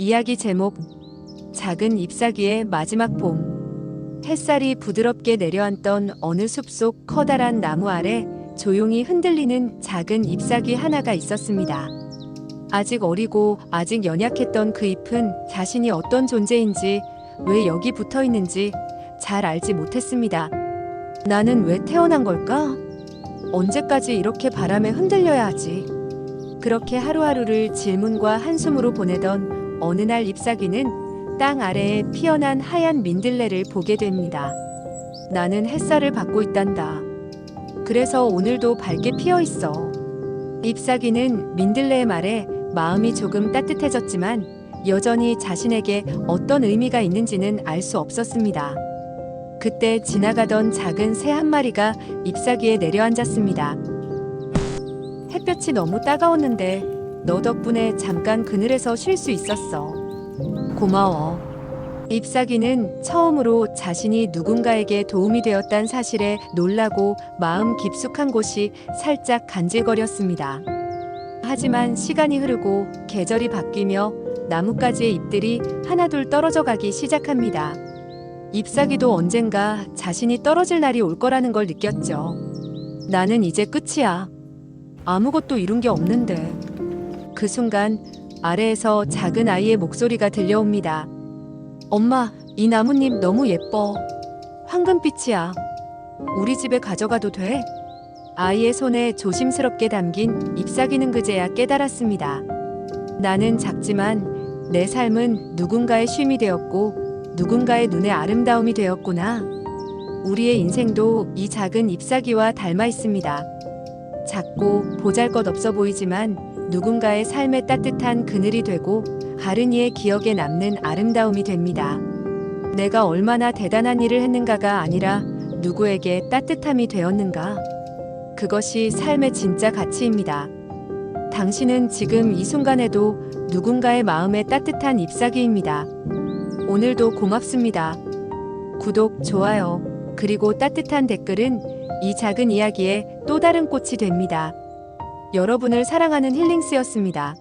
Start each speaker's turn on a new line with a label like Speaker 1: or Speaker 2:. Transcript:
Speaker 1: 이야기 제목 작은 잎사귀의 마지막 봄 햇살이 부드럽게 내려앉던 어느 숲속 커다란 나무 아래 조용히 흔들리는 작은 잎사귀 하나가 있었습니다. 아직 어리고 아직 연약했던 그 잎은 자신이 어떤 존재인지 왜 여기 붙어 있는지 잘 알지 못했습니다. 나는 왜 태어난 걸까? 언제까지 이렇게 바람에 흔들려야 하지? 그렇게 하루하루를 질문과 한숨으로 보내던 어느 날 잎사귀는 땅 아래에 피어난 하얀 민들레를 보게 됩니다. 나는 햇살을 받고 있단다. 그래서 오늘도 밝게 피어 있어. 잎사귀는 민들레의 말에 마음이 조금 따뜻해졌지만 여전히 자신에게 어떤 의미가 있는지는 알 수 없었습니다. 그때 지나가던 작은 새 한 마리가 잎사귀에 내려앉았습니다. 햇볕이 너무 따가웠는데 너 덕분에 잠깐 그늘에서 쉴 수 있었어. 고마워. 잎사귀는 처음으로 자신이 누군가에게 도움이 되었단 사실에 놀라고 마음 깊숙한 곳이 살짝 간질거렸습니다. 하지만 시간이 흐르고 계절이 바뀌며 나뭇가지의 잎들이 하나둘 떨어져 가기 시작합니다. 잎사귀도 언젠가 자신이 떨어질 날이 올 거라는 걸 느꼈죠. 나는 이제 끝이야. 아무것도 이룬 게 없는데. 그 순간 아래에서 작은 아이의 목소리가 들려옵니다. 엄마, 이 나뭇잎 너무 예뻐. 황금빛이야. 우리 집에 가져가도 돼? 아이의 손에 조심스럽게 담긴 잎사귀는 그제야 깨달았습니다. 나는 작지만 내 삶은 누군가의 쉼이 되었고 누군가의 눈의 아름다움이 되었구나. 우리의 인생도 이 작은 잎사귀와 닮아 있습니다. 작고 보잘 것 없어 보이지만 누군가의 삶의 따뜻한 그늘이 되고 이의 기억에 남는 아름다움이 됩니다. 내가 얼마나 대단한 일을 했는가가 아니라 누구에게 따뜻함이 되었는가. 그것이 삶의 진짜 가치입니다. 당신은 지금 이 순간에도 누군가의 마음에 따뜻한 잎사귀입니다. 오늘도 고맙습니다. 구독, 좋아요, 그리고 따뜻한 댓글은 이 작은 이야기에 또 다른 꽃이 됩니다. 여러분을 사랑하는 힐링스였습니다.